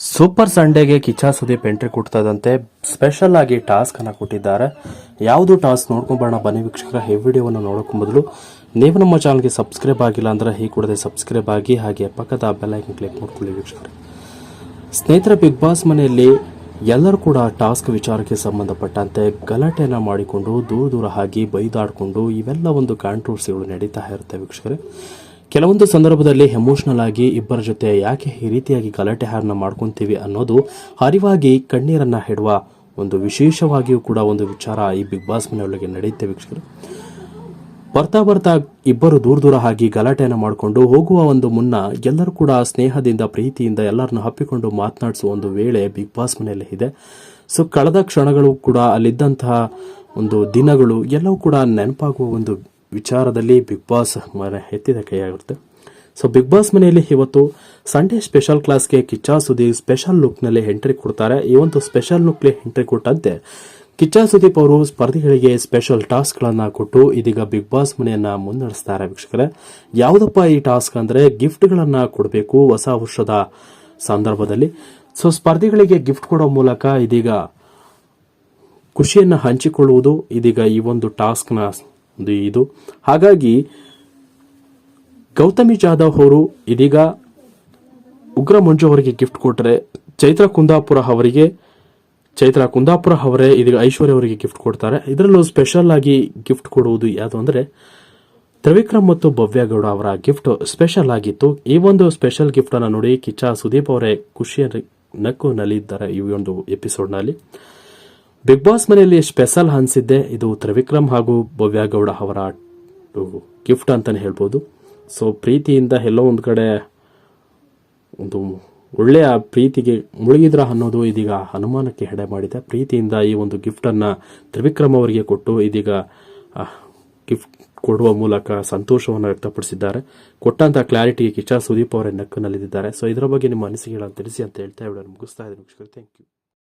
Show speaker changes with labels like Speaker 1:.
Speaker 1: Super ಸಂಡೇಗೆ Kichcha Sudeep entry ಕೊಡ್ತದಂತೆ special ಆಗಿ ಟಾಸ್ಕ್ ಅನ್ನ ಕೊಟ್ಟಿದ್ದಾರೆ. ಯಾವುದು ಟಾಸ್ಕ್ ನೋಡ್ಕೊಂಬರೋಣ. ಬನ್ನಿ ವೀಕ್ಷಕರ, ಈ ವಿಡಿಯೋವನ್ನು ನೋಡೋಕೆ ಮೊದಲು ನೀವು ನಮ್ಮ ಚಾನಲ್ಗೆ ಸಬ್ಸ್ಕ್ರೈಬ್ ಆಗಿಲ್ಲ ಅಂದ್ರೆ ಈ ಕೂಡದೆ ಸಬ್ಸ್ಕ್ರೈಬ್ ಆಗಿ ಹಾಗೆ ಪಕ್ಕದ ಬೆಲ್ ಐಕನ್ ಕ್ಲಿಕ್ ಮಾಡ್ಕೊಳ್ಳಿ ವೀಕ್ಷಕರು. ಸ್ನೇಹಿತರ ಬಿಗ್ ಬಾಸ್ ಮನೆಯಲ್ಲಿ ಎಲ್ಲರೂ ಕೂಡ ಟಾಸ್ಕ್ ವಿಚಾರಕ್ಕೆ ಸಂಬಂಧಪಟ್ಟಂತೆ ಗಲಾಟೆಯನ್ನು ಮಾಡಿಕೊಂಡು ದೂರ ದೂರ ಆಗಿ ಬೈದಾಡಿಕೊಂಡು ಇವೆಲ್ಲ ಒಂದು ಕಾಂಟ್ರವರ್ಸಿಗಳು ನಡೀತಾ ಇರುತ್ತೆ ವೀಕ್ಷಕರೇ. ಕೆಲವೊಂದು ಸಂದರ್ಭದಲ್ಲಿ ಎಮೋಷನಲ್ ಆಗಿ ಇಬ್ಬರ ಜೊತೆ ಯಾಕೆ ಈ ರೀತಿಯಾಗಿ ಗಲಾಟೆ ಹಾರನ್ನ ಮಾಡ್ಕೊಂತೀವಿ ಅನ್ನೋದು ಅರಿವಾಗಿ ಕಣ್ಣೀರನ್ನ ಹೆಡುವ ಒಂದು ವಿಶೇಷವಾಗಿಯೂ ಕೂಡ ಒಂದು ವಿಚಾರ ಈ ಬಿಗ್ ಬಾಸ್ ಮನೆಯೊಳಗೆ ನಡೆಯುತ್ತೆ ವೀಕ್ಷಕರು. ಬರ್ತಾ ಬರ್ತಾ ಇಬ್ಬರು ದೂರ ದೂರ ಆಗಿ ಗಲಾಟೆಯನ್ನು ಮಾಡಿಕೊಂಡು ಹೋಗುವ ಒಂದು ಮುನ್ನ ಎಲ್ಲರೂ ಕೂಡ ಸ್ನೇಹದಿಂದ, ಪ್ರೀತಿಯಿಂದ ಎಲ್ಲರನ್ನು ಹಪ್ಪಿಕೊಂಡು ಮಾತನಾಡಿಸುವ ಒಂದು ವೇಳೆ ಬಿಗ್ ಬಾಸ್ ಮನೆಯಲ್ಲಿ ಇದೆ. ಸೊ ಕಳೆದ ಕ್ಷಣಗಳು ಕೂಡ ಅಲ್ಲಿದ್ದಂತಹ ಒಂದು ದಿನಗಳು ಎಲ್ಲವೂ ಕೂಡ ನೆನಪಾಗುವ ಒಂದು ವಿಚಾರದಲ್ಲಿ ಬಿಗ್ ಬಾಸ್ ಮನೆ ಎತ್ತಿದ ಕೈಯಾಗಿರುತ್ತೆ. ಸೊ ಬಿಗ್ ಬಾಸ್ ಮನೆಯಲ್ಲಿ ಇವತ್ತು ಸಂಡೇ ಸ್ಪೆಷಲ್ ಕ್ಲಾಸ್ಗೆ ಕಿಚ್ಚಾ ಸುದೀಪ್ ಸ್ಪೆಷಲ್ ಲುಕ್ನಲ್ಲಿ ಎಂಟ್ರಿ ಕೊಡ್ತಾರೆ. ಈ ಒಂದು ಸ್ಪೆಷಲ್ ಲುಕ್ಲಿ ಎಂಟ್ರಿ ಕೊಟ್ಟಂತೆ ಕಿಚ್ಚಾ ಸುದೀಪ್ ಅವರು ಸ್ಪರ್ಧಿಗಳಿಗೆ ಸ್ಪೆಷಲ್ ಟಾಸ್ಕ್ಗಳನ್ನು ಕೊಟ್ಟು ಇದೀಗ ಬಿಗ್ ಬಾಸ್ ಮನೆಯನ್ನ ಮುನ್ನಡೆಸ್ತಾರೆ ವೀಕ್ಷಕರೇ. ಯಾವುದಪ್ಪ ಈ ಟಾಸ್ಕ್ ಅಂದ್ರೆ ಗಿಫ್ಟ್ಗಳನ್ನು ಕೊಡಬೇಕು ಹೊಸ ವರ್ಷದ ಸಂದರ್ಭದಲ್ಲಿ. ಸೊ ಸ್ಪರ್ಧಿಗಳಿಗೆ ಗಿಫ್ಟ್ ಕೊಡೋ ಮೂಲಕ ಇದೀಗ ಖುಷಿಯನ್ನು ಹಂಚಿಕೊಳ್ಳುವುದು ಇದೀಗ ಈ ಒಂದು ಟಾಸ್ಕ್ನ ಒಂದು ಇದು. ಹಾಗಾಗಿ, ಗೌತಮಿ ಜಾಧವ್ ಅವರು ಇದೀಗ ಉಗ್ರ ಮಂಜು ಅವರಿಗೆ ಗಿಫ್ಟ್ ಕೊಟ್ಟರೆ ಚೈತ್ರ ಕುಂದಾಪುರ ಅವರಿಗೆ, ಚೈತ್ರ ಕುಂದಾಪುರ ಅವರೇ ಇದೀಗ ಐಶ್ವರ್ಯ ಅವರಿಗೆ ಗಿಫ್ಟ್ ಕೊಡ್ತಾರೆ. ಇದರಲ್ಲೂ ಸ್ಪೆಷಲ್ ಆಗಿ ಗಿಫ್ಟ್ ಕೊಡುವುದು ಯಾವುದು ಅಂದರೆ, ತ್ರಿವಿಕ್ರಮ್ ಮತ್ತು ಭವ್ಯಗೌಡ ಅವರ ಗಿಫ್ಟ್ ಸ್ಪೆಷಲ್ ಆಗಿತ್ತು. ಈ ಒಂದು ಸ್ಪೆಷಲ್ ಗಿಫ್ಟನ್ನು ನೋಡಿ ಕಿಚ್ಚ ಸುದೀಪ್ ಅವರೇ ಖುಷಿಯ ನಕ್ಕು ನಲಿದ್ದಾರೆ ಈ ಒಂದು ಎಪಿಸೋಡ್ನಲ್ಲಿ ಬಿಗ್ ಬಾಸ್ ಮನೆಯಲ್ಲಿ ಸ್ಪೆಷಲ್ ಅನಿಸಿದ್ದೆ ಇದು ತ್ರಿವಿಕ್ರಮ್ ಹಾಗೂ ಭವ್ಯಗೌಡ ಅವರ ಗಿಫ್ಟ್ ಅಂತಲೇ ಹೇಳ್ಬೋದು. ಸೊ, ಪ್ರೀತಿಯಿಂದ ಎಲ್ಲೋ ಒಂದು ಕಡೆ ಒಂದು ಒಳ್ಳೆಯ ಪ್ರೀತಿಗೆ ಮುಳುಗಿದ್ರ ಅನ್ನೋದು ಇದೀಗ ಅನುಮಾನಕ್ಕೆ ಹೆಡೆ ಮಾಡಿದೆ. ಪ್ರೀತಿಯಿಂದ ಈ ಒಂದು ಗಿಫ್ಟನ್ನು ತ್ರಿವಿಕ್ರಮ್ ಅವರಿಗೆ ಕೊಟ್ಟು ಇದೀಗ ಗಿಫ್ಟ್ ಕೊಡುವ ಮೂಲಕ ಸಂತೋಷವನ್ನು ವ್ಯಕ್ತಪಡಿಸಿದ್ದಾರೆ. ಕೊಟ್ಟಂಥ ಕ್ಲಾರಿಟಿಗೆ ಕಿಚ್ಚ ಸುದೀಪ್ ಅವರ ನಕ್ಕನಲ್ಲಿದ್ದಾರೆ ಸೊ, ಇದರ ಬಗ್ಗೆ ನಿಮ್ಮ ಅನಿಸಿಕೆಗಳನ್ನು ತಿಳಿಸಿ ಅಂತ ಹೇಳ್ತಾ ಇವಳನ್ನು ಮುಗಿಸ್ತಾ ಇದ್ದೀನಿ. Thank you